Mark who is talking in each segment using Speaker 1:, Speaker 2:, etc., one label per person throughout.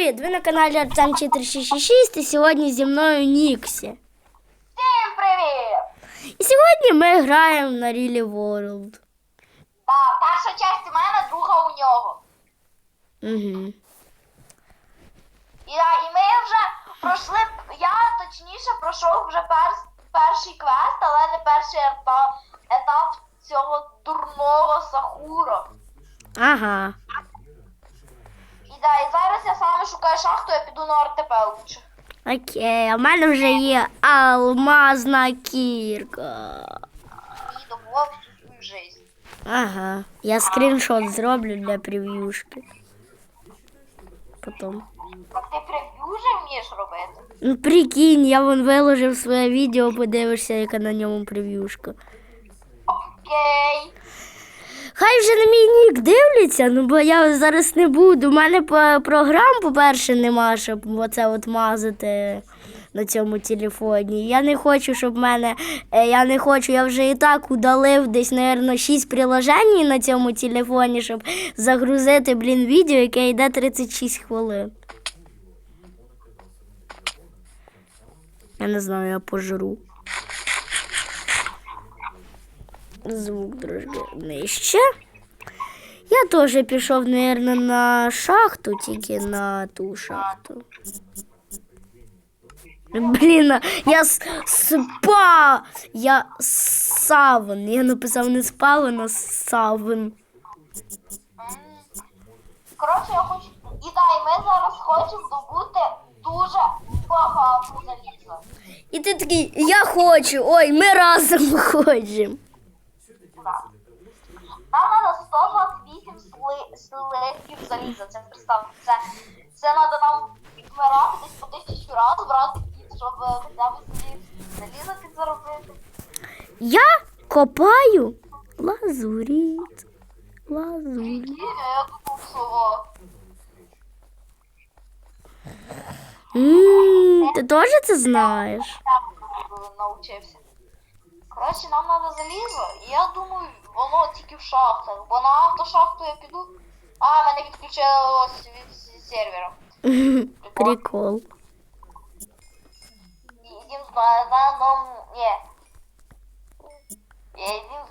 Speaker 1: Привіт, ви на каналі Артем 4666 і сьогодні зі мною Ніксі.
Speaker 2: Всім привіт!
Speaker 1: І сьогодні ми граємо на Рілі World.
Speaker 2: Так, перша часть у мене, друга у нього.
Speaker 1: Угу.
Speaker 2: І, да, і ми вже пройшли, я точніше пройшов вже перс, перший квест, але не перший етап, етап цього дурного Сахура.
Speaker 1: Ага.
Speaker 2: Да, і зараз я саме шукаю шахту, я піду на РТП лучше.
Speaker 1: Окей, а в мене вже є алмазна кірка.
Speaker 2: Мені добував всю свою життя.
Speaker 1: Ага. Я скріншот зроблю для прев'юшки. Потім.
Speaker 2: Так ти прев'ю вже вмієш робити?
Speaker 1: Ну прикинь, я вон виложив своє відео, подивишся, яка на ньому прев'юшка.
Speaker 2: Окей.
Speaker 1: Хай вже на мій нік дивляться, ну бо я зараз не буду. У мене програм, по-перше, нема, щоб оце от мазати на цьому телефоні. Я не хочу, щоб мене. е, Я не хочу, я вже і так удалив десь, мабуть, 6 приложень на цьому телефоні, щоб загрузити, блін, відео, яке йде 36 хвилин. Я не знаю, я пожру. Звук трошки нижче. Я теж пішов, мабуть, на шахту, тільки на ту шахту. Блін, я спа. Я саван. Я написав не спавен, а савен.
Speaker 2: Коротше, я хочу. І да, і ми зараз хочемо здобути дуже багато заліза.
Speaker 1: І ти такий, я хочу, ой, ми разом хочемо.
Speaker 2: Нам треба 128 сли... слитків заліза. Це представте. Це, це треба нам відмирати десь по тисячу разів брати кіт, щоб е, хоча б собі залізо підзаробити.
Speaker 1: Я копаю лазуріт. Лазуріт.
Speaker 2: Я думав, що
Speaker 1: М, Ти теж це знаєш?
Speaker 2: я навчився. Коротше, нам треба залізо, і я думаю, воно тільки в шахтах, бо на автошахту я піду. А, мене відключилось від с- сервера.
Speaker 1: Прикол.
Speaker 2: Едим с баданом, не. Едим,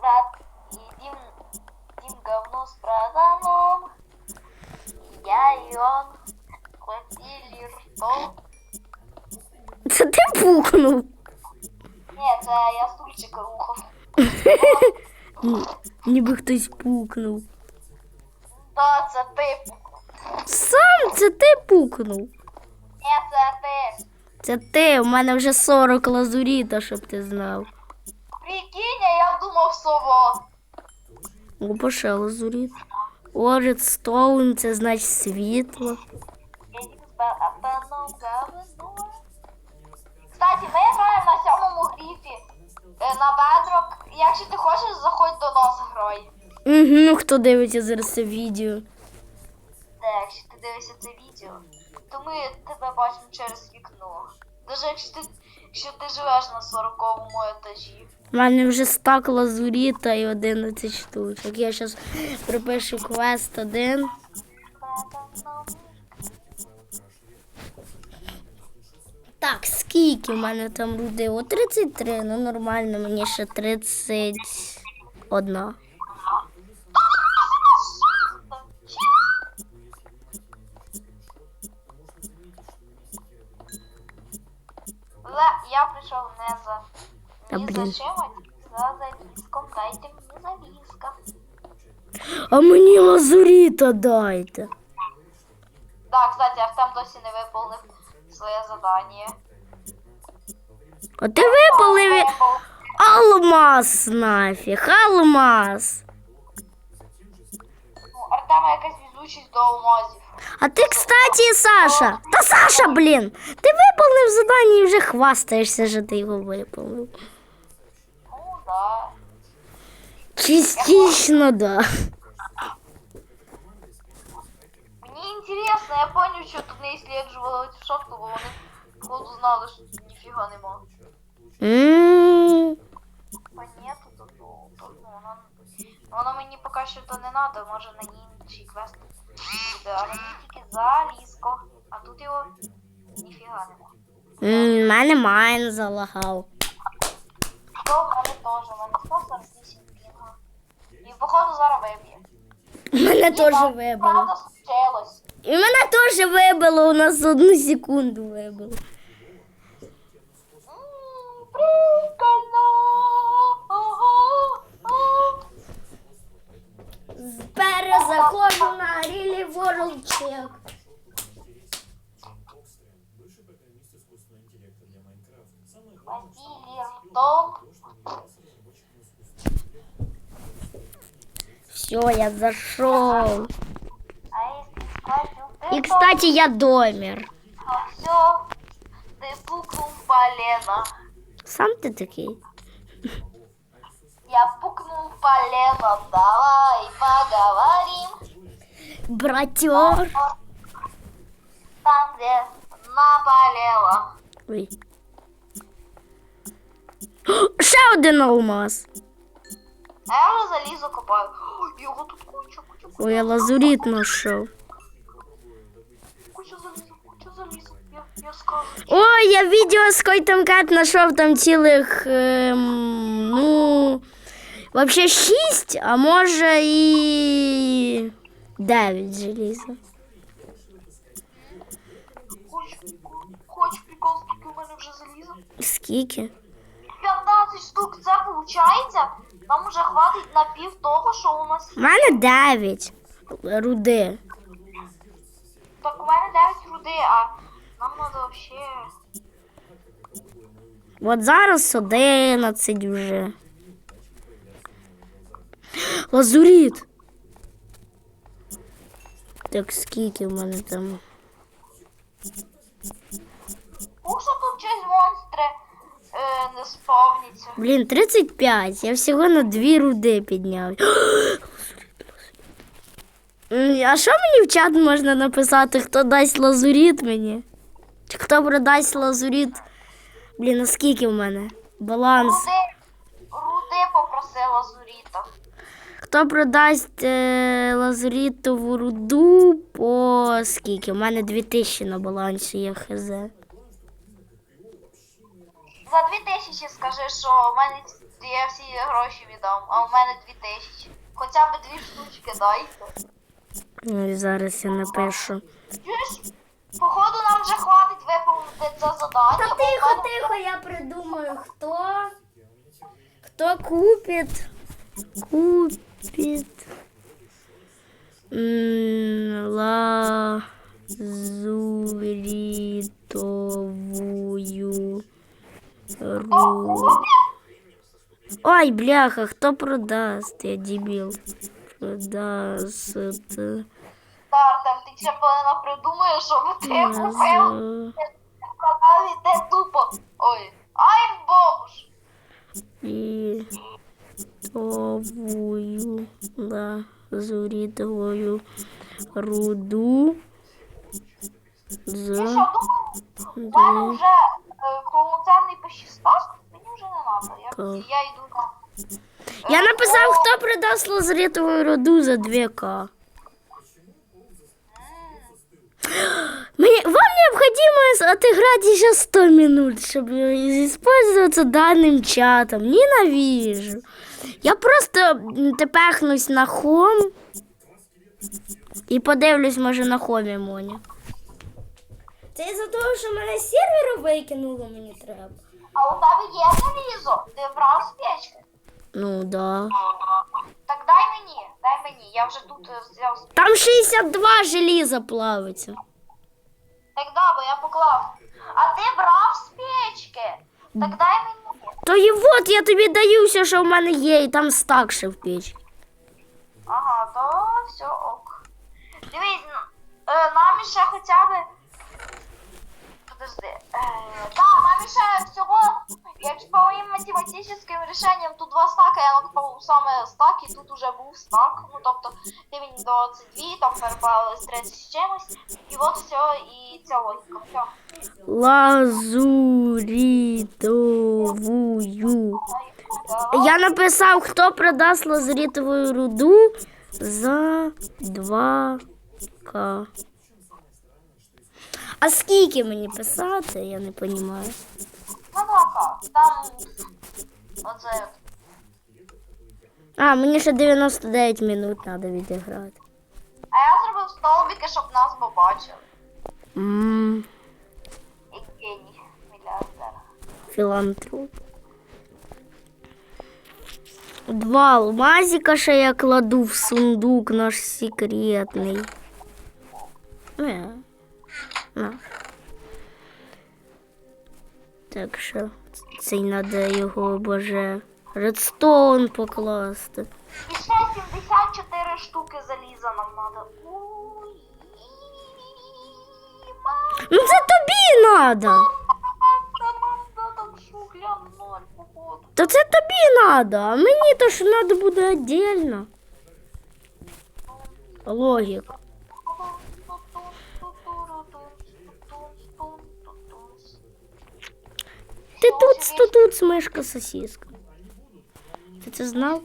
Speaker 2: брат, едим, едим говно с братаном. Я и он хватили ртом.
Speaker 1: Це ти пукнув.
Speaker 2: Ні, це я стульчик рухав.
Speaker 1: Ні- Ніби хтось пукнув.
Speaker 2: Да, це ти.
Speaker 1: Сам це ти пукнув.
Speaker 2: Ні, це ти.
Speaker 1: Це ти, у мене вже 40 лазуріта, щоб ти знав.
Speaker 2: Прикинь, а я думав сово.
Speaker 1: О, поше лазуріт. О, редстоун, це значить світло.
Speaker 2: Кстати, ми граємо на сьомому гріфі. Е, На бедрок. Якщо ти хочеш, заходь до нас грай.
Speaker 1: Угу, ну хто дивиться зараз це відео?
Speaker 2: Та якщо ти дивишся це відео, то ми тебе бачимо через вікно. Даже якщо ти, якщо ти живеш на 40-му етажі.
Speaker 1: У мене вже стак лазуріта і 11 штучок. Я зараз припишу квест один. Так, скільки в мене там руди? О, 33, ну нормально, мені ще 31.
Speaker 2: Але я прийшов не за
Speaker 1: Та,
Speaker 2: за чим, а за залізком. Дайте мені залізка.
Speaker 1: А мені лазуріта дайте.
Speaker 2: Так, кстати, Артем досі не виповнив своє завдання.
Speaker 1: А ти випалив алмаз нафіг, алмаз.
Speaker 2: Ну, Артема якась візучість до алмазів.
Speaker 1: А ти, кстати, Саша. Та Саша, блін, ти виповнив задання і вже хвастаєшся, що ти його виповнив.
Speaker 2: Ну, да.
Speaker 1: Частично, да.
Speaker 2: Інтересно, я поняв, що тут не сліджували цю шахту, бо вони походу знали, що тут ніфіга нема.
Speaker 1: М,
Speaker 2: А тут, тут, ну, тут, воно, воно мені поки що то не треба, може на інший квест буде, але мені тільки залізко. Ніфіга нема.
Speaker 1: У мене майн залагав.
Speaker 2: То в мене теж, у мене 148 пінга. І походу зараз виб'є.
Speaker 1: Мене теж вибило.
Speaker 2: Правда, случилось.
Speaker 1: І мене теж вибило, у нас одну секунду вибило. Перезаходжу на.
Speaker 2: Василий Ртом.
Speaker 1: Все, я зашел.
Speaker 2: А если ты
Speaker 1: И, кстати, я домер.
Speaker 2: все, ты пукнул полено.
Speaker 1: Сам ти такий.
Speaker 2: Я пукнул полено, давай поговорим.
Speaker 1: Братер.
Speaker 2: Там, где наболело.
Speaker 1: Ой. Ще один алмаз.
Speaker 2: А я залізо копаю. Ой, Його тут куча, куча,
Speaker 1: Ой, я лазурит знайшов.
Speaker 2: куча заліза, куча заліза. Я, я скажу.
Speaker 1: Ой, я відео з Койтом Кат знайшов там цілих, ем, ну, вообще шість, а може і дев'ять желіза.
Speaker 2: Хоч, хоч прикол, скільки у мене вже заліза.
Speaker 1: Скільки?
Speaker 2: 15 штук, це виходить, нам уже хватить на пів того, що у нас
Speaker 1: У мене дев'ять руди.
Speaker 2: Так у мене 9 руди, а нам вообще.
Speaker 1: От зараз 11 вже. Лазуріт. Так скільки в мене там?
Speaker 2: Ух, що тут щось монстри е, не сповняться.
Speaker 1: Блін, 35. Я всього на дві руди підняв. А що мені в чат можна написати, хто дасть лазуріт мені? Чи хто продасть лазуріт? Блін, а скільки в мене? Баланс.
Speaker 2: Руди, руди попросила Зуріта.
Speaker 1: Хто продасть е, лазурітову руду по скільки? У мене 2000 на балансі є хз.
Speaker 2: За 2000 скажи, що в мене я всі гроші віддам, а у мене 2000. Хоча б дві штучки дайте.
Speaker 1: Ну, і зараз я напишу.
Speaker 2: Походу нам вже хватить виповнити це завдання.
Speaker 1: Та тихо,
Speaker 2: мене-
Speaker 1: тихо, я придумаю, хто. Хто купить. Купить. Лазуритовую ру. Ой, бляха, хто продасть? Я дебіл. Продасть.
Speaker 2: Артем, ти ще повинна придумаєш, щоб купив. Каналі тупо. Ой. Ай, бомж.
Speaker 1: и товую лазуритовую руду
Speaker 2: Ти
Speaker 1: за
Speaker 2: що думав? У мене вже е, повноцінний по 600? Мені вже не треба. Я, я йду на.
Speaker 1: Я написав, хто продасть лазуритовую руду за 2К. Мне, вам необходимо отыграть еще 100 минут, чтобы использоваться данным чатом. Ненавижу. Я просто м, тепехнусь на хом і подивлюсь, може, на хомі Моня. Це із-за того, що мене з сервера викинуло, мені треба.
Speaker 2: А у тебе є залізо? Ти брав спічки?
Speaker 1: Ну да.
Speaker 2: Так дай мені, дай мені, я вже тут е, взяв спічки.
Speaker 1: Там 62 желіза плавиться.
Speaker 2: Так да, бо я поклав. А ти брав спічки? Так дай мені.
Speaker 1: То і от я тобі даю все, що в мене є, і там стак ще в печі.
Speaker 2: Ага, то все ок. Дивись, н- е, нам ще хоча б. Подожди. Е, да, нам ще всього, як по моїм математичним рішенням, тут два стака, я накопав саме стак, і тут уже був стак. Ну тобто мені 22, там перебавили з 30 з чимось. І от все, і ця логіка. Все.
Speaker 1: Лазуритовую. Я написав, хто продасть лазуритову руду за 2К. А скільки мені писати, я не розумію.
Speaker 2: Лака. Там. Оце.
Speaker 1: А, мені ще 99 минут треба відіграти.
Speaker 2: А я зробив столбики, щоб нас побачили.
Speaker 1: Ммм,
Speaker 2: геній, мільярдер.
Speaker 1: філантроп. Два алмазика ще я кладу в сундук наш секретний. Не. На. Так що цей треба його боже редстоун покласти.
Speaker 2: І ще 74 штуки заліза нам надо.
Speaker 1: Ну це тобі треба.
Speaker 2: Та надо.
Speaker 1: Та це тобі треба, а мені то що треба буде віддільно. Логік. Ти тут, то тут мишка сосиска. Ти це знав?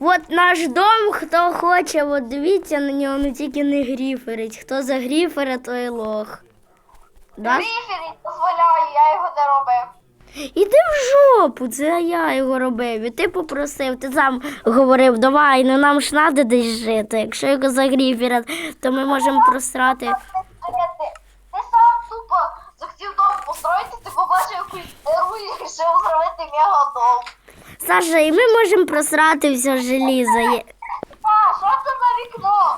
Speaker 1: От наш дом, хто хоче, от дивіться на нього, ну тільки не гріферить. Хто за гріфера, той лох. Да?
Speaker 2: Грифері дозволяю, я його не робив.
Speaker 1: Іди в жопу, це я його робив. І ти попросив, ти сам говорив, давай, ну нам ж треба десь жити. Якщо його за то ми можемо просрати.
Speaker 2: Ти, сам тупо захотів дом построїти, ти побачив якусь диру і вирішив зробити мегадом.
Speaker 1: Саша, і ми можемо просрати все желізо. Є-
Speaker 2: А, що це за вікно?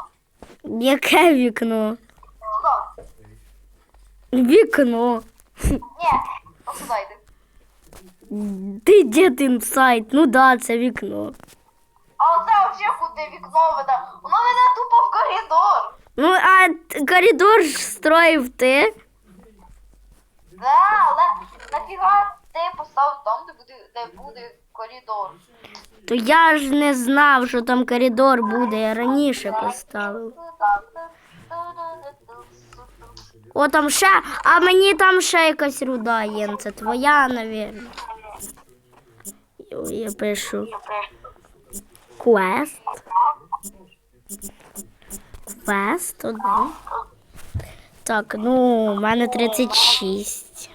Speaker 1: Яке вікно?
Speaker 2: Сюди.
Speaker 1: Вікно.
Speaker 2: Ні, ось сюди йди.
Speaker 1: Ти дід інсайт, ну да, це вікно.
Speaker 2: А оце взагалі куди вікно веде? Воно веде тупо в коридор.
Speaker 1: Ну, а т- коридор ж строїв ти.
Speaker 2: Да, але нафіга ти поставив там, де буде, де буде коридор.
Speaker 1: То я ж не знав, що там коридор буде, я раніше поставив. О, там ще, а мені там ще якась руда є. Це твоя, навірно. Я пишу квест. Квест один. Так, ну, у мене 36.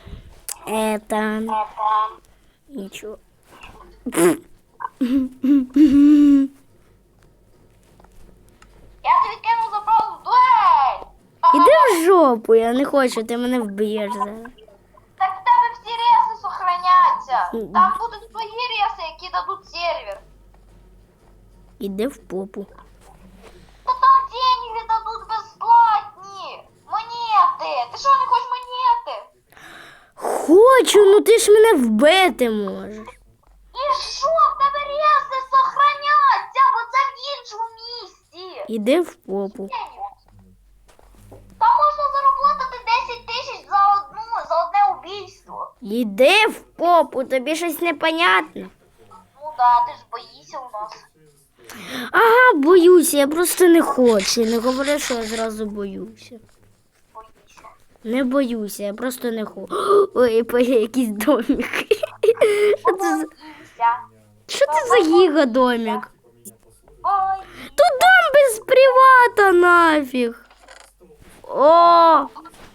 Speaker 1: Это нічого.
Speaker 2: Я тобі кинув.
Speaker 1: Іди в жопу, я не хочу, ти мене вб'єш зараз.
Speaker 2: Так в тебе всі реси сохраняться. Там будуть твої реси, які дадуть сервер.
Speaker 1: Іди в попу.
Speaker 2: Та там деньги дадуть безплатні. Монети. Ти що, не хочеш монети?
Speaker 1: Хочу, ну ти ж мене вбити можеш.
Speaker 2: І що в тебе реси сохраняться, бо це в іншому місці.
Speaker 1: Іди в попу.
Speaker 2: Там можна заробляти 10 тисяч за одну, за одне убійство.
Speaker 1: Іди в попу, тобі щось непонятно.
Speaker 2: Ну да, ти ж боїшся у нас.
Speaker 1: Ага, боюся, я просто не хочу. Не говори, що я зразу боюся.
Speaker 2: Боїшся.
Speaker 1: Не боюся, я просто не хочу. Ой, по якийсь домик. Що це за,
Speaker 2: Боїшся.
Speaker 1: що це за гігадомик?
Speaker 2: Бой.
Speaker 1: Тут дом без привата нафіг. О,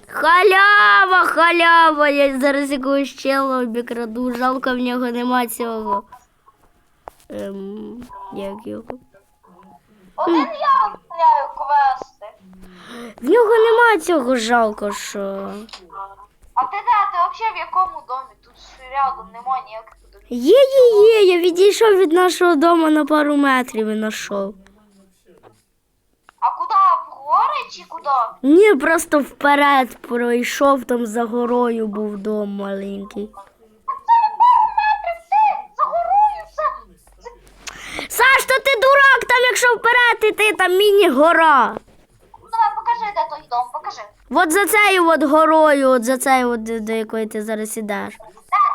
Speaker 1: халява, халява. Я зараз якогось чела обікраду. Жалко в нього нема цього. Ем, як його?
Speaker 2: Один я виправляю квести.
Speaker 1: В нього нема цього жалко, що.
Speaker 2: А ти де? Ти взагалі в якому домі? Тут рядом нема ніяких.
Speaker 1: Є, є, є, я відійшов від нашого дому на пару метрів і знайшов.
Speaker 2: Чи куди?
Speaker 1: Ні, просто вперед пройшов, там за горою був дом маленький. Саш, то ти дурак, там якщо вперед іти, там міні-гора.
Speaker 2: Ну, Давай покажи, де той дом, покажи.
Speaker 1: От за цією от горою, от за цією, от, до якої ти зараз ідеш.
Speaker 2: Де,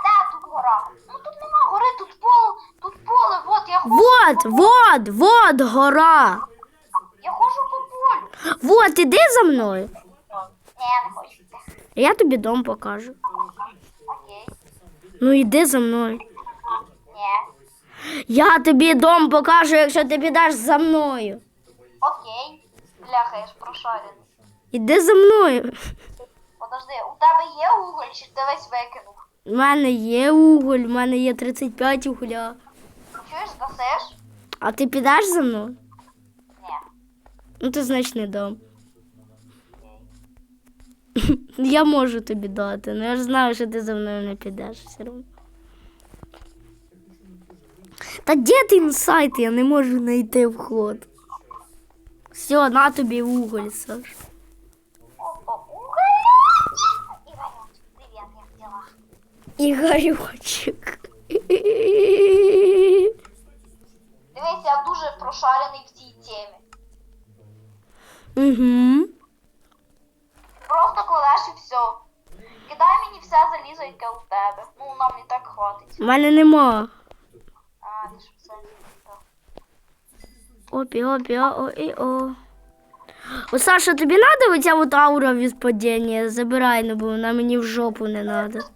Speaker 2: де тут гора? Ну тут нема гори, тут пол, тут поле, от я ходжу,
Speaker 1: Вот, вот, вот гора.
Speaker 2: я ходжу по полю.
Speaker 1: Вот, іди за мною.
Speaker 2: Я
Speaker 1: тобі дом покажу. Ну іди за мною. Я тобі дом покажу, якщо ти підеш за мною.
Speaker 2: Окей. Бляха, я ж прошарений.
Speaker 1: Іди за мною.
Speaker 2: Подожди, у тебе є уголь, чи ти весь викинув?
Speaker 1: У мене є уголь, у мене є 35 угля.
Speaker 2: Чуєш, дасиш?
Speaker 1: А ти підеш за мною? Ну, ти значить не дам. Я можу тобі дати, але я ж знаю, що ти за мною не підеш все одно. Та де ти інсайт? Я не можу знайти вход. Все, на тобі уголь, Саш.
Speaker 2: Опа, уголь! Игорёч, привет, як дела?
Speaker 1: Ігорючик.
Speaker 2: Дивись, я дуже прошарений в цій темі.
Speaker 1: Угу.
Speaker 2: Просто кладеш і все. Кидай мені все залізо, яке у тебе. Ну, нам і так хватить.
Speaker 1: У мене нема. Опі, опі, о, о, і о. О, Саша, тобі треба оця от аура від падіння? Забирай, ну, бо вона мені в жопу не треба.
Speaker 2: Важлива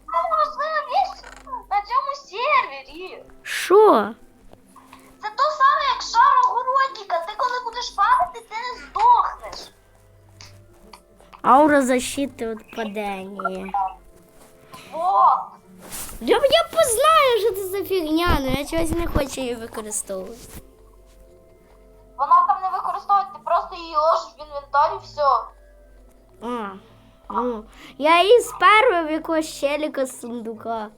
Speaker 2: на цьому сервері.
Speaker 1: Що?
Speaker 2: Це то саме, як шар огородника. Ти коли будеш падати, ти не здохнеш.
Speaker 1: Аура защити від падіння.
Speaker 2: Вот.
Speaker 1: Я, я познаю, що це за фігня, але я чогось не хочу її використовувати.
Speaker 2: Вона там не використовує, ти просто її ложиш в інвентар і все.
Speaker 1: А, ну, я її сперла в якогось челіка з сундука.
Speaker 2: М,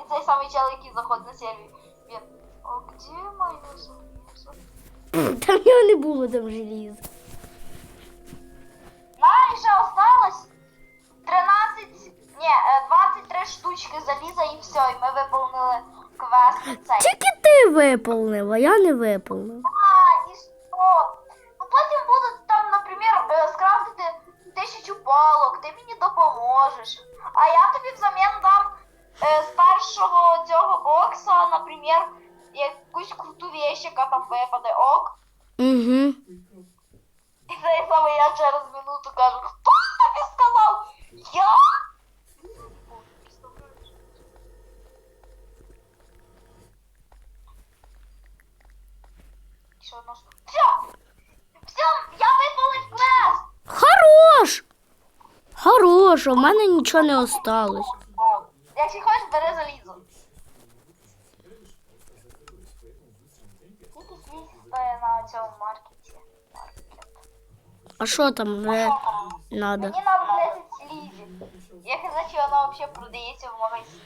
Speaker 2: І цей самий чел, який заходить на сервер. Він. О, где моє залізо?
Speaker 1: Там його не було там желіза.
Speaker 2: Нам ще осталось 13, ні, е, 23 штучки заліза і все, і ми виповнили квест цей.
Speaker 1: Тільки ти виповнила, я не виповнив.
Speaker 2: А, і що? Ну потім будуть там, наприклад, е, скрафтити тисячу палок, ти мені допоможеш. А я тобі взамін дам е, з першого цього бокса, наприклад, якусь круту вещь, яка там випаде, ок.
Speaker 1: Угу.
Speaker 2: І цей саме я через минуту кажу, хто тобі сказав? Я? Що у нас? Все! Все, я виповнив квест!
Speaker 1: Хорош! Хорош, в мене нічого не осталось.
Speaker 2: О, Якщо хочеш, бери залізо. Скільки сліз на цьому маркеті? Маркет.
Speaker 1: А що там вже надо?
Speaker 2: Мені нам 10 слізів. Я хз, чи воно взагалі продається в магазині.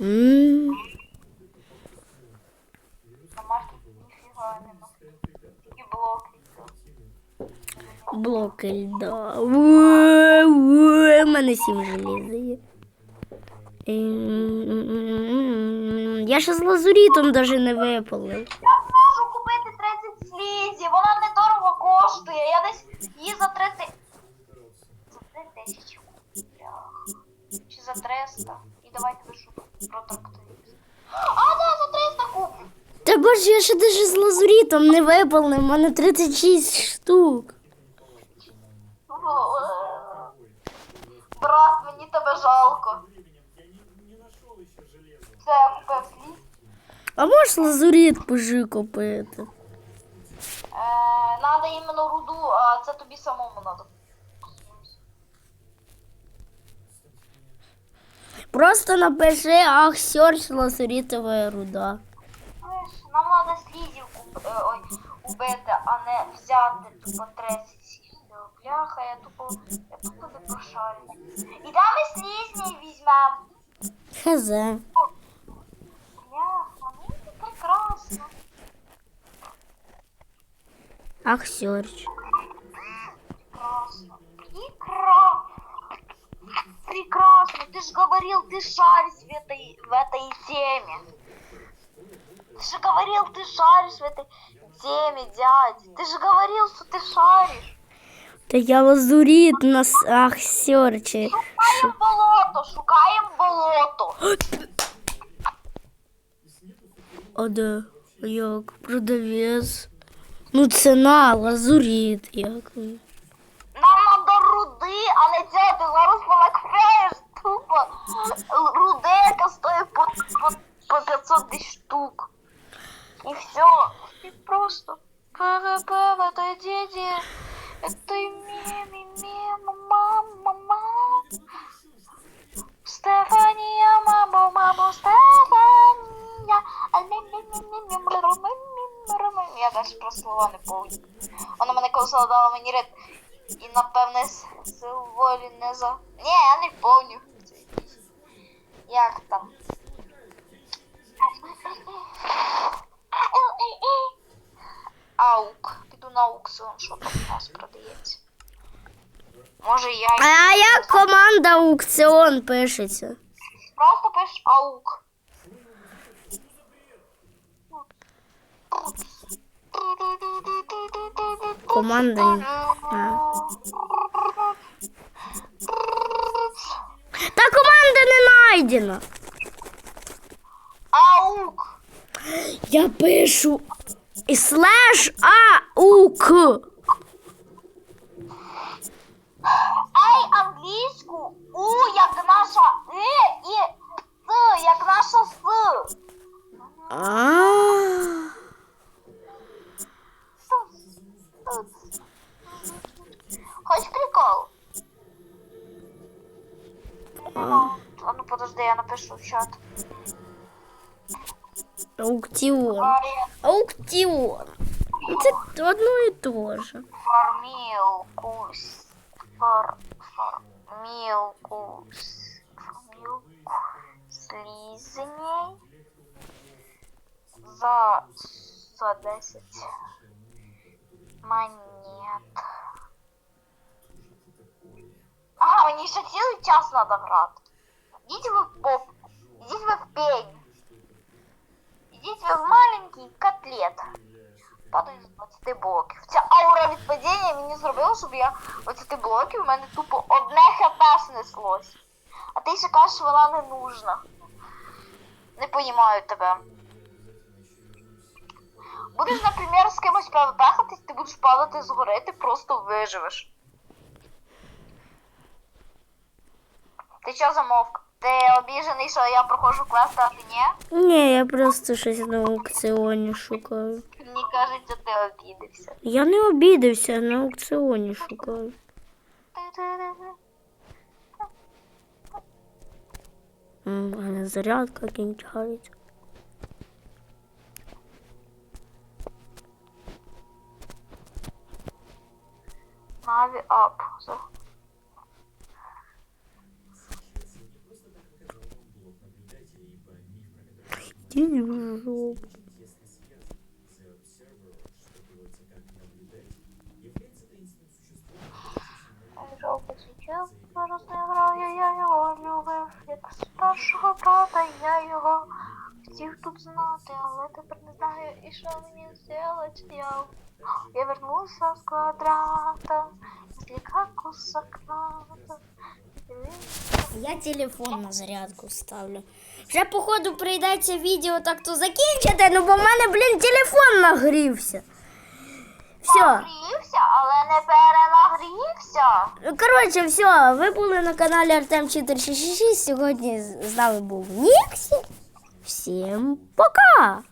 Speaker 1: М,
Speaker 2: На маркеті ніфіга нема. Тільки блоки.
Speaker 1: Блоки льда. Уе, мене сім желіза є. М, Я ще з лазурітом навіть не випалив.
Speaker 2: Я можу купити 30 слізів, вона недорого коштує. Я десь її за 3. За 3 тисячі куплю. Чи за 300. І давайте пишу про тракторист. А, да, за 300 куплю.
Speaker 1: Та боже, я ще навіть з лазурітом не випалив, в мене 36 штук.
Speaker 2: Брат, мені тебе жалко. Все, я купив сліз.
Speaker 1: А можеш лазуріт пожи купити?
Speaker 2: Е, надо іменно руду, а це тобі самому надо.
Speaker 1: Просто напиши, ах, серч лазурітова руда.
Speaker 2: Знаєш, нам треба слізів куп... е, ой, убити, а не взяти тупо 30 слізів. Бляха, я тупо, я тупо не прошарю. І де ми слізні візьмемо?
Speaker 1: Хз.
Speaker 2: Це прекрасно.
Speaker 1: Ах, серч.
Speaker 2: Прекрасно. Прекрасно. Прекрасно. Ты же говорил, ты шаришь в этой, в этой теме. Ты же говорил, ты шаришь в этой теме, дядя. Ты же говорил, что ты шаришь.
Speaker 1: Та я лазуріт на с- ах, серчі.
Speaker 2: Шукаем болото, шукаем болото.
Speaker 1: А де? Як? Продавець. Ну, ціна, лазуріт, як.
Speaker 2: Нам надо руди, а не це. Ти зараз понакреєш тупо. Л- Рудека стоїть по, по, по 500 десь штук. І все. І просто. ПВП в этой деде. Это меми, мема, мама, мама. Стефанія, мамо, мамо, Стефанія. Я навіть про слова не помню. Вона мене колесо дала мені ред. І напевне з волі не за. Ні, я не помню. Як там? Аук. Піду на аукціон, що там у нас продається. Може я
Speaker 1: А як команда аукціон пишеться?
Speaker 2: просто пиш аук.
Speaker 1: Команда. А. Та команда не найдена.
Speaker 2: Аук.
Speaker 1: Я пишу і слеш аук. Це одно і те ж.
Speaker 2: Фармілкус. Фар... Фармілкус. Фармілку. Слізень. За... За 10 монет. Ага, мені ще цілий час надо грати. Ідіть ви в поп. Ідіть ви в пень. Ідіть ви в маленький котлет. Падаю з 20 блоків. Ця аура від падіння мені зробила, щоб я 20 блоків, у мене тупо одне хп снеслось. А ти ще кажеш, що вона не нужна. Не понімаю тебе. Будеш, наприклад, з кимось пехатись, ти будеш падати з гори, ти просто виживеш. Ти що замовк? Ти обіжений, що я проходжу квест, а ти ні?
Speaker 1: Ні, я просто щось на аукціоні шукаю.
Speaker 2: Мені кажеться, ти обідався.
Speaker 1: Я не обідався, на аукціоні шукаю. У мене зарядка кінчається.
Speaker 2: Наві ап.
Speaker 1: Іди в жопу.
Speaker 2: Жовтий свічок, зараз не грав, я, я його любив. Як з першого брата я його хотів тут знати, але тепер не знаю, і що мені зробити. Я, я вернувся з квадрата, зліка кусакрата.
Speaker 1: Я телефон на зарядку ставлю. Вже походу прийдеться відео так то закінчити, ну бо в мене, блін, телефон нагрівся. Все.
Speaker 2: Нагрівся, але не перенагрівся.
Speaker 1: Ну, коротше, все, ви були на каналі Артем 466. Сьогодні з з нами був Ніксі. Всім пока!